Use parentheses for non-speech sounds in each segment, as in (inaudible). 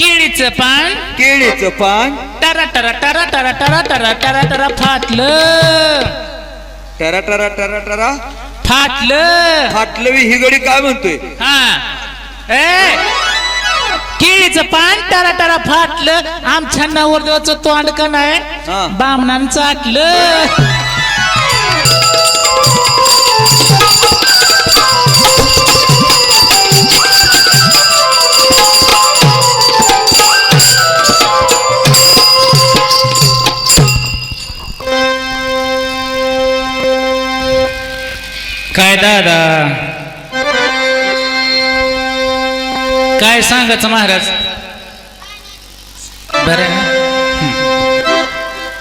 केळीचं पान. केळीचं पान. टरा टरा टरा टरा टरा टरा टरा टरा फाटलं. टरा टरा टरा टरा. फाटलं. फाटलं बी ही गडी काय म्हणतोय? हा. ए केळीचं पान टरा टरा फाटलं. आमच्या नवरदेवाचं तोंड का नाही? हा. बामणानं चाटलं. सांगायचं महाराज. बर.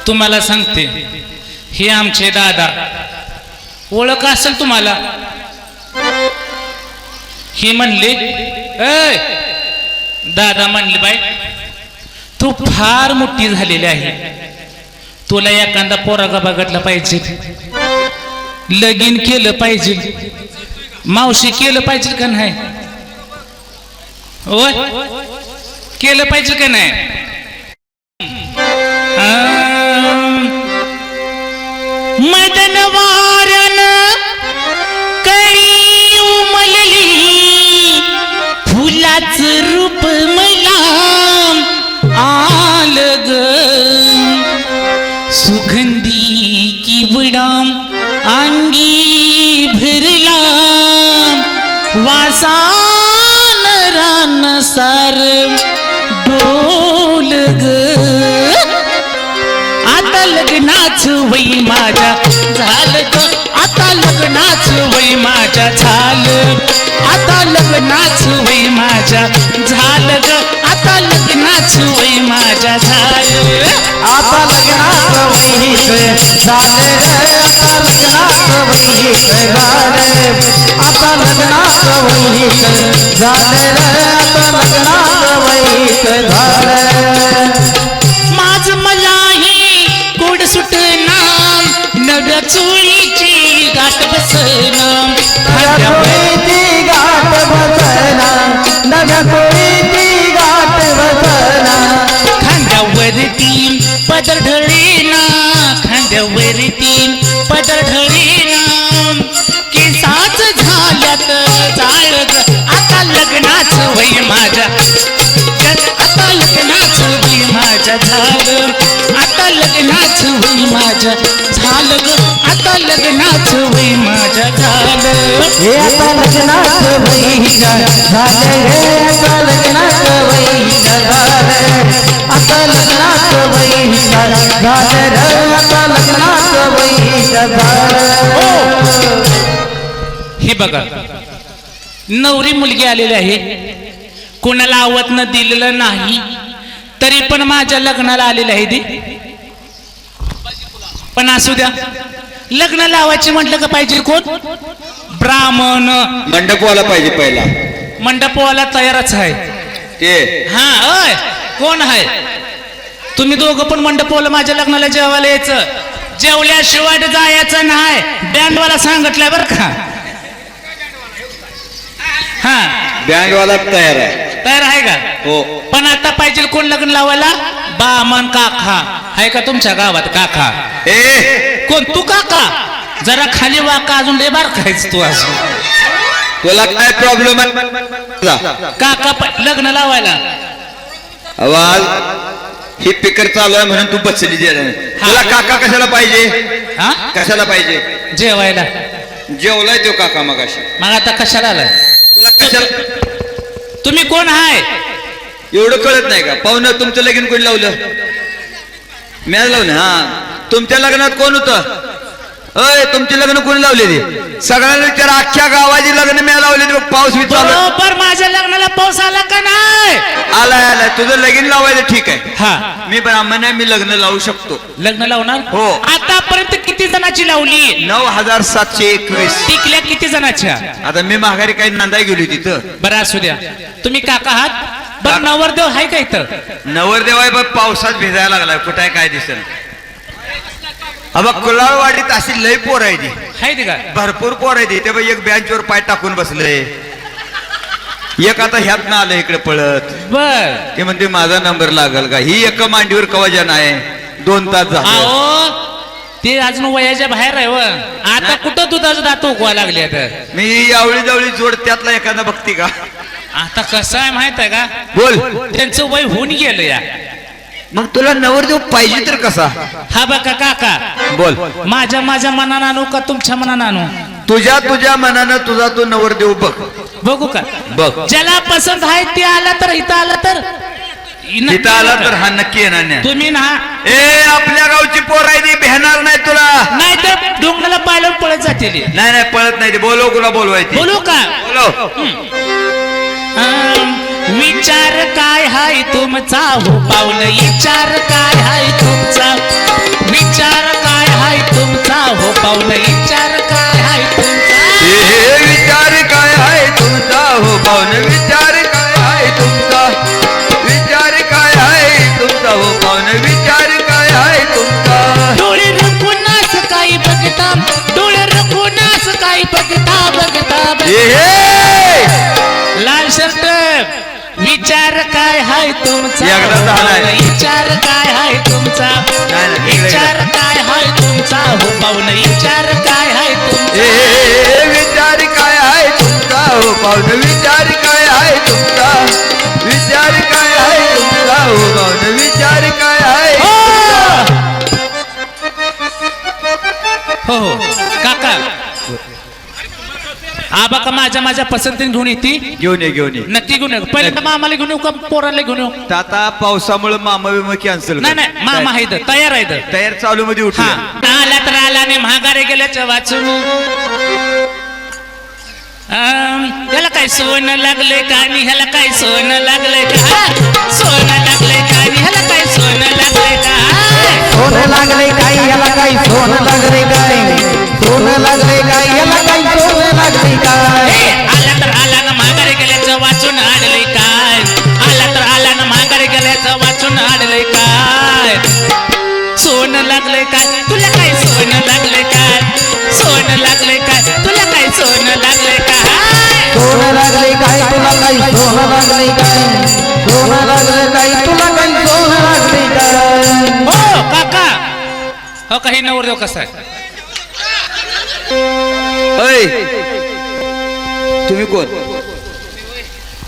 तुम्हाला सांगते. हे आमचे दादा. ओळख असेल तुम्हाला. हे म्हणली "ऐ, दादा म्हणले बाई तू फार मोठी झालेली आहे. तुला एखादा पोरागा बघितला पाहिजे. लगीन केलं पाहिजे. मावशी केलं पाहिजे का नाही? होय? केलं पाहिजे का नाही? आम, मदन कळी उमलली फुलाच रूप मला आल ग. सुगंधी किवडाम अंगी भिरला वासा रान डोल ग. आता लग्नाच वय माझ्या झालं ग आता लग्नाच वय माझ्या झालं. आता लग्नाच वय माझ्या झालं ग आता लग्नाची वय माझ्या झाले. आता लग्नाचं वय झाले आता लग्नाचं वय झाले आता लग्नाचं वय झाले आता लग्नाचं वय झाले माझ मला गोड सुट नाम नव्या चोळीची गाठ बसनाम. गाठ बस खांद्यावरती पदर ढळीना खांद्यावरती पदर ढळीना केसाच झाल्यात जाळ आता लग्नाच वय माझ्या आता लग्नाच वय माझ्या झालं. लग्नाच वय माझ्या झालं ग. आता लग्नाच वय माझ्या झालं. हे आता लग्नात वैहित झाले. रे आता लग्नात वैहित झाले. आता लग्नात वैहित झाले. रे आता लग्नात वैहित झाले. हे बघा. नवरी मुलगी आलेली आहे. कोणाला आवत न दिलेलं नाही तरी पण माझ्या लग्नाला आलेली आहे ती. पण असू द्या. लग्न लावायचे म्हटलं का पाहिजे कोण? ब्राह्मण. मंडपवाला पाहिजे पहिला. मंडपवाला तयारच आहे. ते हा अय कोण आहे? तुम्ही दोघं पण मंडपवाला माझ्या लग्नाला जेवायला यायचं. जेवल्याशिवाय जायचं नाही. बँडवाला सांगितलंय बरं का. हा. बँडवाला तयार आहे. तयार आहे का? हो. पण आता पाहिजे कोण लग्न लावायला? बामन काका. आहे का तुमच्या गावात काका. ए! कोण तू काका? जरा खाली वाका अजून लय बार खायच तू अजून तुला काय प्रॉब्लेम आहे? जा. काका प- लग्न लावायला. आवाज. ही पिकर चालू आहे म्हणून तू बसली दे तुला काका कशाला पाहिजे? हा? कशाला पाहिजे? जेवायला. जेवलाय तो काका मगाशी. मग आता कशाला आलाय? तुला कशाला? तुम्ही कोण आहे? एवढं कळत नाही का? पाहुणं तुमचं लगीन कोणी लावलं? मॅच लावलं हा. तुमच्या लग्नात कोण होतं? अय तुमचे लग्न कोणी लावलेली सगळ्यांना विचार अख्ख्या गावाची लग्न मी लावलेली बघ, पाऊस आहे. बरोबर माझ्या लग्नाला पाऊस आला का नाही? आलाय आलाय. तुझं लगीन लावायचं ठीक आहे. हा. मी ब्राह्मण आहे मी लग्न लावू शकतो. लग्न लावणार? हो. आतापर्यंत किती जणांची लावली? नऊ हजार सातशे एकवीस. टिकल्या किती जणांच्या? आता मी माघारी काही नांदाय गेली तिथं बरं असू द्या. तुम्ही काका आहात? बरं नवरदेव आहे का इथं? नवरदेव आहे बघ पावसात भिजायला लागलाय. कुठं आहे काय दिसेल? अबा कुलाळवाडीत अशी लय पोर आहे ती आहे ते का? भरपूर पोर आहे ती ते बघ एक बेंचवर पाय टाकून बसले. एक आता ह्यात ना आलं इकडे पळत. बर. ते म्हणते माझा नंबर लागल का? ही एका मांडीवर कवाजन आहे दोन तास झाले. अहो ते अजून वयाच्या बाहेर आहे व. आता कुठं दुधाचं दात उगवा लागले आता मी यावळी जवळी जोड त्यातला एखादा बघती का? आता कसं आहे माहीत आहे का? बोल. त्यांचं वय होऊन गेलं या. मग तुला नवरदेव पाहिजे तर कसा? हा बघा काका. बोल. माझ्या माझ्या मनानं आणू का तुमच्या मनानं आणू? तुझ्या तुझ्या मनानं तुझा तो नवरदेव बघ. बघू का? बघ. ज्याला पसंत आहे ते आला तर इथं आला तर इथं आला तर हा नक्की येणार नाही. तुम्ही ना. ए आपल्या गावची पोर आहे ती भेणार नाही तुला. नाही तर डोंगराला पायला पळत जाते. नाही नाही पळत नाही ती. बोलव कुला बोलवायची. बोलू का? बोलव. अं, विचार काय हाय तुमचा? हो पाऊल विचार काय हाय तुमचा? विचार काय हाय तुमचा? हो पाऊल तुमचा एकदा झालाय. विचार काय हाय तुमचा? विचार काय हाय तुमचा? हो पाहुण विचार काय हाय तुमचा? हे विचार काय आहे तुमचा? हो पाहुण विचार काय आहे तुमचा? विचार काय आहे तुमचा? हो पाहुण विचार काय आहे हो हो. काका. आबा का माझ्या माझ्या पसंतीने घेऊन येते. घेऊन ये घेऊन ये. नक्की घेऊन येऊ पहिले तर मामाला घेऊन येऊ का पोराला घेऊन येऊ? तर आता पावसामुळे मामा बिमा कॅन्सल नाही नाही मामा आहे इथं, तयार आहे इथं. तयार चालू मध्ये हा. उठला आला तर आला नाही महागारे गेल्याचं वाचून. अं, याला काय सोनं लागले का आणि ह्याला काय सोनं लागले का? हा? सोनं लागले का आणि ह्याला काय सोनं लागले का? हा? सोनं लागले काय याला काय सोनं लागले काय सोनं लागले काय याला सोनं लागले काय? आला तर आला ना महागारे गेल्याचं वाचून आडले काय? आला तर आला ना महागारे गेल्याचं वाचून आडले काय? सोनं लागले काय? तुला काय सोनं लागले काय? सोनं लागले काय? तुला काय सोनं लागले काय? सोनं लागले काय? तुला काय सोनं लागले काय? सोनं लागले काय? तुला काय सोनं लागले काय? हो काका. हो काही नवरदेव कसा आहे? अय तुम्ही कोण?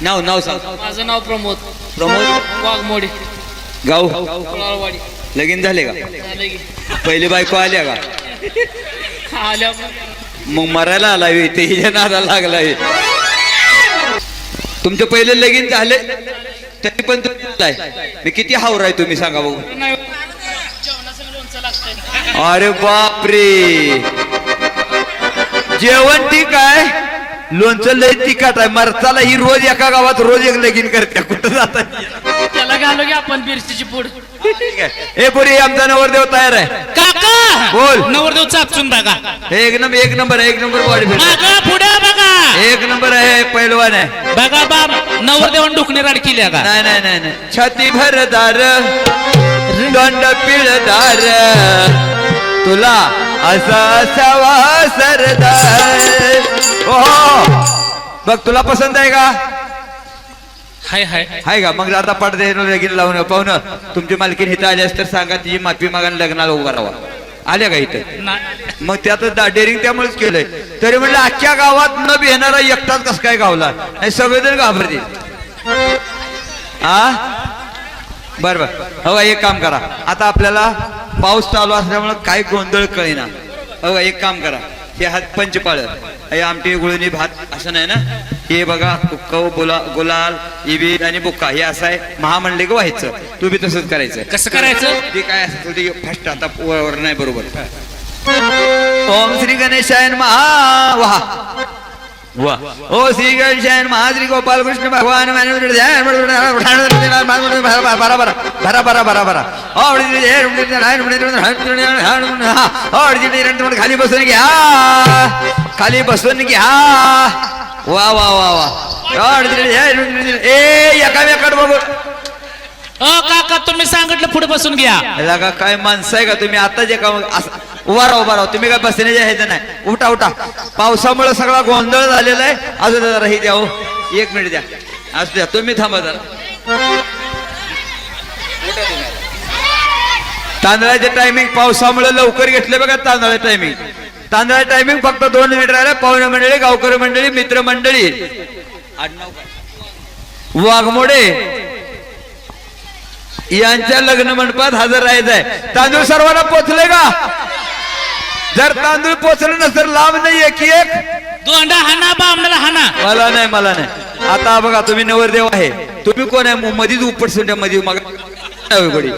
नाव नाव सांग. माझं नाव प्रमोद. प्रमोद? वाघमोडे. गाव? लगीन झाले का? झालं की. पहिली बायको आल्या का? आल्या मग मरायला आला हे, ते हिच्या नादाला लागलाय तुमचे पहिले लगीन झाले तरी पण तुम्ही आलाय. मी किती हावर आहे तुम्ही सांगा बघू. नाही. जेवणाचं लोणचं लागतंय अरे बापरे! जेवण ठीक आहे. लोणचं लय तिखट आहे. मरचाला ही रोज एका गावात रोज एक लगीन करते. कुठं जातात त्याला घालू की आपण बिरशीची पूड. ए पुरी आमचा नवरदेव तयार आहे. काका! बोल. नवरदेव चापसून बघा. एक नंबर एक नंबर आहे, एक नंबर बॉडी मागा पुढे बघा. एक नंबर आहे पैलवान आहे. बघा बाब नवरदेवान डुकणे राड केली का? नाही नाही नाही नाही. छाती भरदार दंड पिळदार. तुला असा असावा सरदार ओहो बघ तुला पसंत आहे का? हाय हाय. हाय का? मग आता पडदे लगीन लावून पाहुणं तुमची मालकीन इथं आली तर सांगा तिची माफी मागायला लग्नाला उभा राहा. आल्या का इथं? मग त्यात डेअरिंग त्यामुळेच केलंय. तरी म्हणलं अख्ख्या गावात न बिहणारा एकटाच कस काय गावला? नाही सगळेजण घाबरते आ? बर बर. हो एक काम करा. आता आपल्याला पाऊस चालू असल्यामुळे काय गोंधळ कळेना. हो एक काम करा. हे हात पंचपाळ. हे आमटी गुळणी भात असं नाही ना? हे बघा कव बोला गुलाल इबी आणि बुक्का. हे असं आहे महा म्हणले का व्हायचं. तू बी तसंच करायचं. कसं करायचं? ते काय असतं ते फास्ट आता वर नाही बरोबर. ओम श्री गणेशाय महा वा ओ श्री गणेशाय गोपाल कृष्ण भगवान भरा खाली बसून घ्या खाली बसून घ्या वा वा वा वा ए एकामेकाड बघू अ काका तुम्ही सांगितलं पुढे बसून घ्या काय माणसं आहे का तुम्ही आता जे का असं उभा राहा उभा राहा. तुम्ही काय बसण्याच्या ह्याचं नाही. उठा उठा. पावसामुळे सगळा गोंधळ झालेला आहे. अजून जरा हे द्या हो. एक मिनिट द्या. असू द्या तुम्ही थांबा जरा. तांदळाचे टायमिंग पावसामुळे लवकर घेतले बघा तांदळाचे टायमिंग तांदळाचे टायमिंग फक्त दोन मिनिट राहिले. पाहुणे मंडळी गावकरी मंडळी मित्र मंडळी. वाघमोडे. यांच्या लग्न मंडपात हजर राहायचंय. तांदूळ सर्वांना पोचले का? जर तांदूळ पोचले नसेल लाभ नाही एक? एक दोंडा हाना बामणाला हाना. मला नाही मला नाही. आता बघा तुम्ही नवरदेव आहे. तुम्ही कोण आहे? मधीच उपटमध्ये मग गडी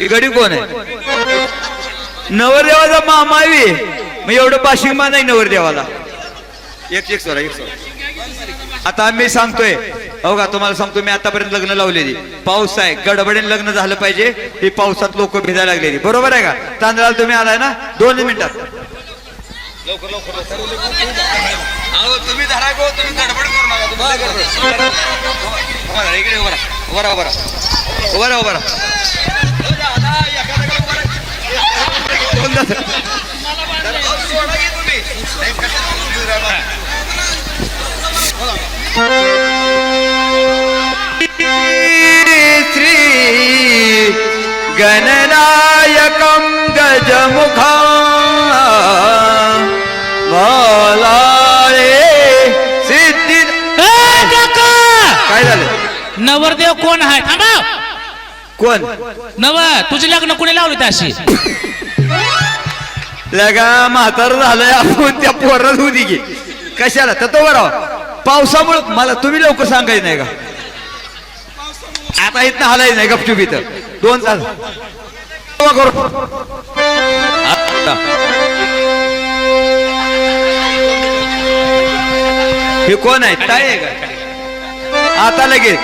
ही गडी कोण आहे? नवरदेवाचा मामावी मग एवढं पाशिंगमा नाही नवरदेवाला. एक एक सोरा एक सोरा आता आम्ही सांगतोय हो का तुम्हाला सांगतो मी आतापर्यंत लग्न लावलेली. पाऊस आहे गडबडीने लग्न झालं पाहिजे ही पावसात लोक भिजायला लागलेली. बरोबर आहे का? तांदळाला तुम्ही आलाय ना? दोन मिनिटात. लवकर लवकर धरा गो, गडबड करू नका, इकडे उभा. उभा उभा. उभा. हो, तुम्ही. श्री गणनायकं गजमुखं भोलाळे सिद्धी! काय झालं? नवरदेव कोण आहे? थांबा! कोण? नव तुझी लग्न कोणी लावली त्या अशी? लगा म्हातार झालंय आपण त्या पोरात होती की. कशाला? तर तो बरा. पावसामुळे मला तुम्ही लवकर सांगायचं नाही का? आता इथं हलायचं नाही गपचूप इथं. दोन तास. हे कोण आहे? काय आहे का? आता लगेच.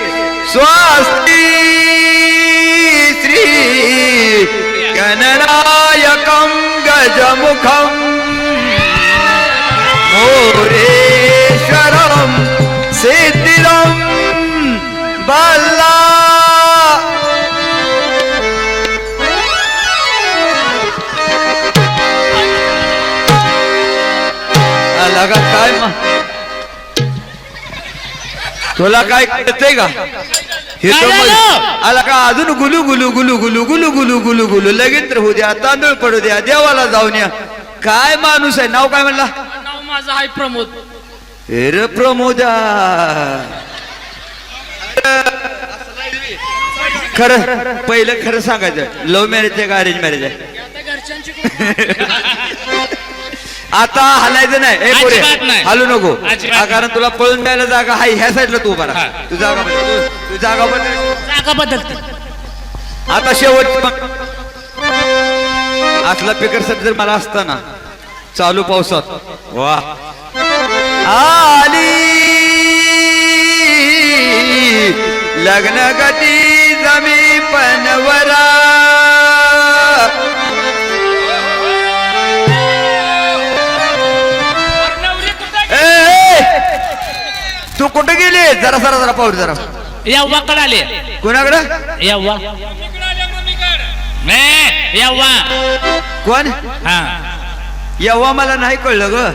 स्वस्ती श्री गणनायकं गजमुखं. मोरेश्वरं का काय तुला काय कळतंय का? हे? आला का अजून गुलू गुलू गुलू गुलू गुलू गुलू गुलू गुलू लगेच होऊ द्या तांदूळ पडू द्या देवाला जाऊन या. काय माणूस आहे? नाव काय म्हणला? नाव माझं आहे प्रमोद. एर प्रमोदा. खरं पहिलं खरं सांगायचं लव्ह मॅरेज आहे का अरेंज मॅरेज आहे आता हलायचं नाही ए पोरे अजिबात नाही. हलू नको अजिबात हा, कारण तुला पळून द्यायला जागा हाय ह्या साईडला तू उभा राहा. हा. तू जागा बदल. तू- तू जागा बदल. जागा बदलते आता शेवट असला पिकर सट जर मला असताना चालू पावसात वा आली लग्न गती जमी पनवरा तू कुठे गेली? जरा जरा जरा पाहू जरा. यव्वा कडे आले. कोणाकडं? यव्वा यव्वा कोण? हा. येव्हा मला नाही कळलं ग.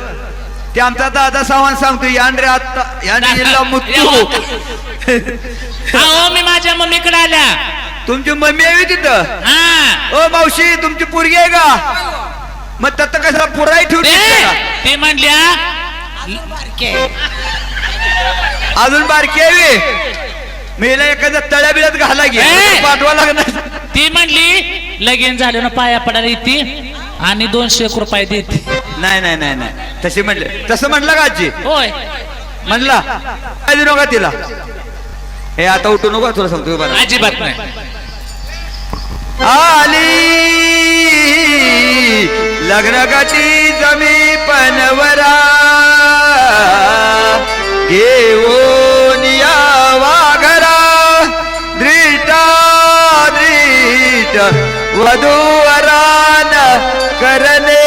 ते आमचा दादा सावंत सांगतो यान रे आता यान मुत्तू. (laughs) अहो मी माझ्या मम्मीकडे आल्या. तुमची मम्मी आहे तिथं? हा. ओ मावशी तुमची पोरगी आहे का? मग तत्त कसा पुराई ठेवली ते ते म्हणल्या अजून बारकी आहे बे. मी हिला एखाद्या तळ्या बिळ्यात घाला ए! घे पाठवा लागणार ती म्हणली लगीन झालं ना पाया पडायला येते आणि दोनशे एक रुपये देते. नाही नाही नाही नाही. तशी म्हणले. तसं म्हणलं का आजी? होय. म्हणला. काय देऊ नका तिला? हे आता उठू नको तुला सांगतो बरं अजिबात नाही. आली लग्न गाठी जमी पनवरा घेऊन यावा घरा दृष्टा दृष्ट वधूवरान करणे.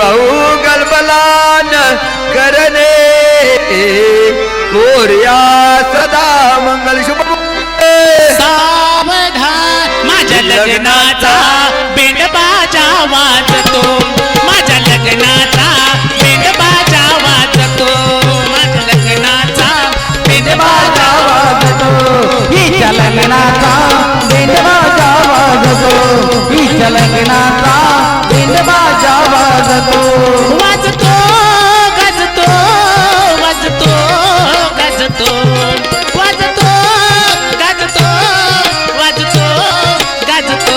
बहु गलबलान करणे कोर्या सदा मंगल शुभ। सावधान माझ्या लग्नाचा बेंड बाजा वाजतो माझ्या लग्नाचा बेंड बाजा वाजतो माझ्या लग्नाचा बेंड बाजा वाजतो हिच्या लग्नाचा बेंडबाजा वाजतो हिच्या लग्नाचा बेंडबाजा वाजतो वाजतो गाजतो वाजतो गाजतो. वाजतो गाजतो वाजतो गाजतो.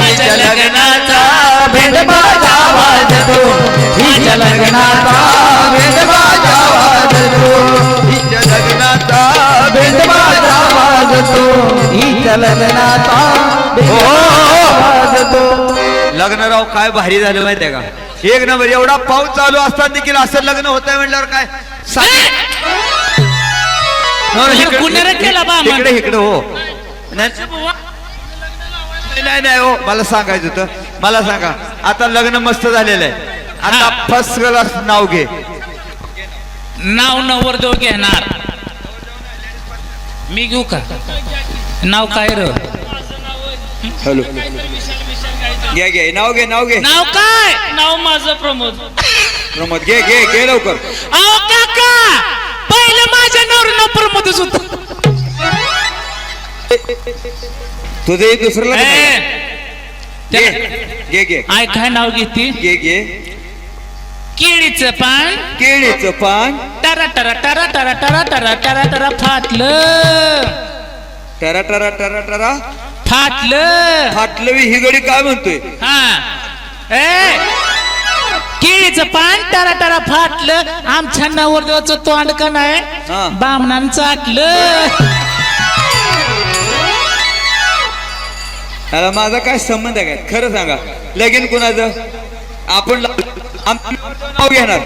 माझ्या लग्नाचा बेंडबाजा वाजतो. हिच्या लग्नाचा भेट बेंडबाजा वाजतो. हिच्या लग्नाचा भेट बेंडबाजा वाजतो. हिच्या लग्नाचा लग्नराव काय भारी झालं माहितीये का? एक नंबर एवढा पाऊस चालू असताना देखील असं लग्न होत आहे म्हणल्यावर काय? सांग- हो, इकडे- गुन्हेगार केला बा. इकडे इकडे हो. नाही नाही, नाही हो मला सांगायचं होतं. मला सांगा आता लग्न मस्त झालेलं आहे. आता. फर्स्ट क्लास नाव घे. नाव नवरदेव घेणार. मी घेऊ का? नाव काय र? हॅलो. घे घे. नाव घे नाव घे. नाव काय? नाव माझं प्रमोद. प्रमोद घे घे घे लवकर. अहो काका! पहिलं माझ्या नवर नाव प्रमोदच होत. तुझं दुसरं. घे घे घे. आय काय नाव घेते? घे घे. केळीचं पान. केळीचं पान. टरा टरा टरा टरा टरा टरा टरा टरा फाटलं. टरा टरा टरा टरा. फाटलं. फाटलं बी ही गडी काय म्हणतोय? हा. ए केळीचं पान टरा टरा फाटलं. आमच्या नवरदेवाचं तोंड का नाही? हा. बामणानं चाटलं. त्याला माझा काय संबंध आहे काय? खरं सांगा. लगीन कुणाचं? आपण ला- आम- नाव घेणार.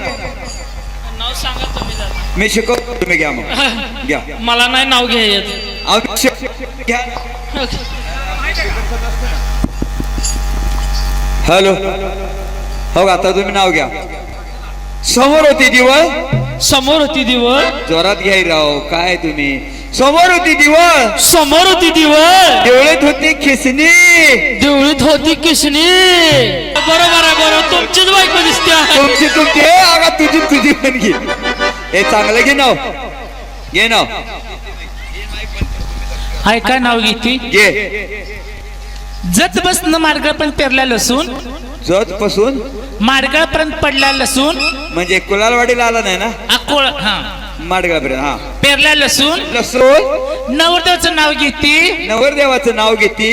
नाव सांगा तुम्ही जरा. मी शिकवतो तुम्ही घ्या मग. घ्या. मला नाही नाव घ्या येत अहो, शिक- घ्या. हॅलो. हो का, आता तुम्ही नाव घ्या. समोर होती दिवळ समोर होती दिवळ जोरात घ्याय राव काय तुम्ही? समोर होती दिवळ समोर होती दिवळ देवळीत होती खिसणी. देवळीत होती किसनी बरोबर आहे बरोबर. तुमचीच बायको दिसते. तुमची तुमची. अगा तुझी तुझी पण घे. हे चांगलं घे नाव. घे नाव. हाय काय नाव घेते घे. जत बसन मार्ग पण पेरला लसून जत पासून मार्गापर्यंत पडला लसून म्हणजे कुलालवाडीला आला नाही ना? अकोळ हा. माडगापर्यंत हा. पेरला लसून लसूण? नवरदेवाचं नाव घेते? नवरदेवाचं नाव घेती?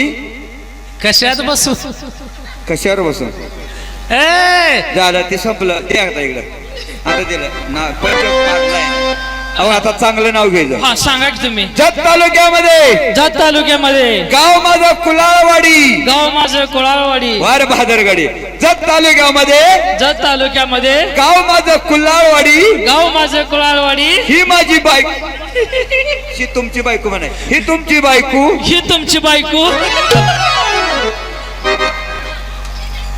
कशात बसू कशावर बसून? ए! झालं ते संपलं. ते आता इकडं. आता दिलं ना अहो आता चांगलं नाव घ्यायचं. हा सांगा की तुम्ही. जत तालुक्यामध्ये. जत तालुक्यामध्ये. गाव माझं कुलाळवाडी. गाव माझं कोळाळवाडी वार बहादरगडी. जत तालुक्यामध्ये. जत तालुक्यामध्ये. गाव माझं कुल्लाळवाडी गाव माझं कोळाळवाडी ही माझी बायको. ही तुमची बायको म्हणाय ही तुमची बायको. ही तुमची बायको.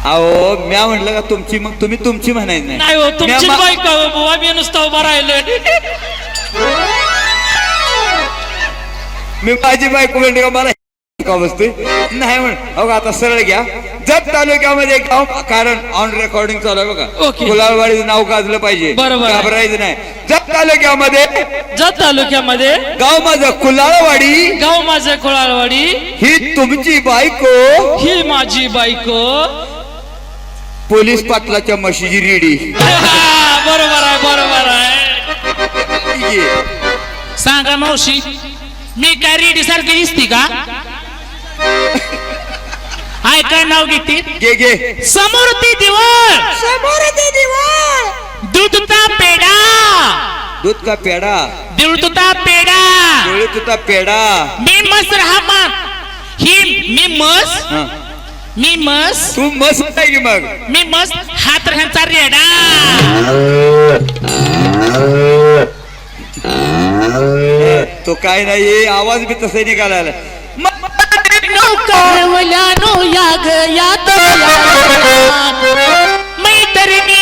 अहो म्या म्हटलं का तुमची मग तुम्ही तुमची म्हणायचं नाही. हो म्या मा- बायको बुवा मी नुसतं उभा राहिलोय. मी माझी बायको म्हणते का मला का बसतोय नाही म्हण. अहो आता सरळ घ्या. जत तालुक्यामध्ये गाव कारण ऑन रेकॉर्डिंग चालू आहे बघा. ओके. कुलाळवाडीचं नाव गाजलं पाहिजे. बरोबर आहे. घाबरायचं नाही. जत तालुक्यामध्ये जत तालुक्यामध्ये गाव माझं कुलाळवाडी. गाव माझं कोळाळवाडी ही तुमची बायको. ही माझी बायको. Police पाटलाच्या म्हशीची ready. (laughs) सांगा मावशी मी काय रेडी सारखी दिसती का? (laughs) हाय काय नाव घेते? घे घे. समोर ती दिवळ समोर ती दिवळ दूधचा पेडा दूध का पेडा दिवळतुता पेडा डोळे तुझा पेडा मी मस्त राहा मग ही मी मस. हा. मी मस. तू मस्त आहे की मग? मी मस्त हात ह्यांचा रेडा. (laughs) तो काय नाही आवाज बी तसे निघाला मैत्रिणी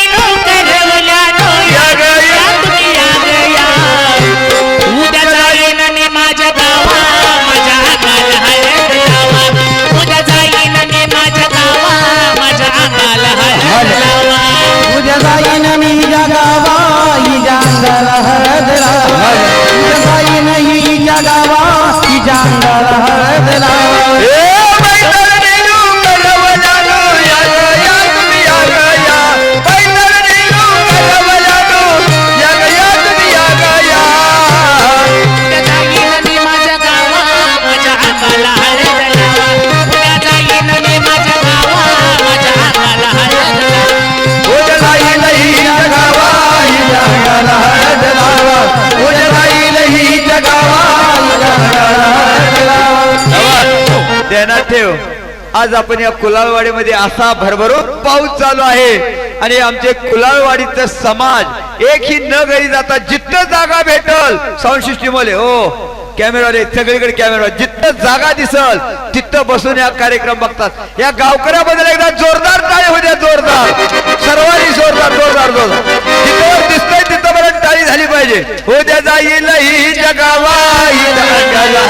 आज आपण या कुलाळवाडीमध्ये असा भरभरून पाऊस चालू आहे. आणि आमचे कुलाळवाडीचा समाज एकही न घरी जाता जिथं जागा भेटल साऊंड सिस्टीम वाले हो कॅमेरावाले सगळीकडे कॅमेरा जिथं जागा दिसल तिथं बसून या कार्यक्रम बघतात. या गावकऱ्याबद्दल एकदा जोरदार टाळी होत्या द्या जोरदार. सर्वांनी जोरदार जोरदार जोरदार. जिथं दिसतंय तिथं बरं टाळी झाली पाहिजे. उद्या जाईल ही जगावा ही जगाला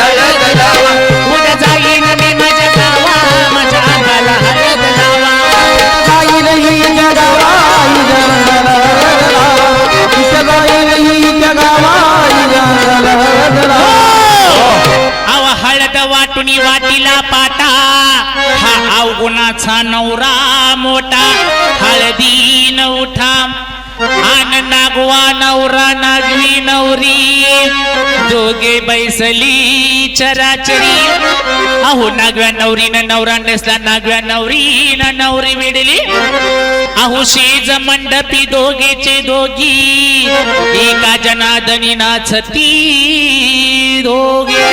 उद्या मी माझ्या अंगाला हळद लावा ही जगावा ही! जगावा हळद वाटुनी वाटीला दोघे बैसली चराचरी अहो नागव्या नवरीनं नवरा नेसला नागव्या नवरीनं नवरी मिळली अहो शेज मंडपी दोघेचे दोघी एका जनादनी नाचती दोघे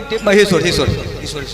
पाठीमाग जा ते हे सोड हे सोड सोड